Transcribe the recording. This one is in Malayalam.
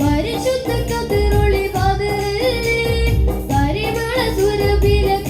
പരിശുദ്ധ കതിരൊളി പതിരെ പരിമള സുരഭിരക്ക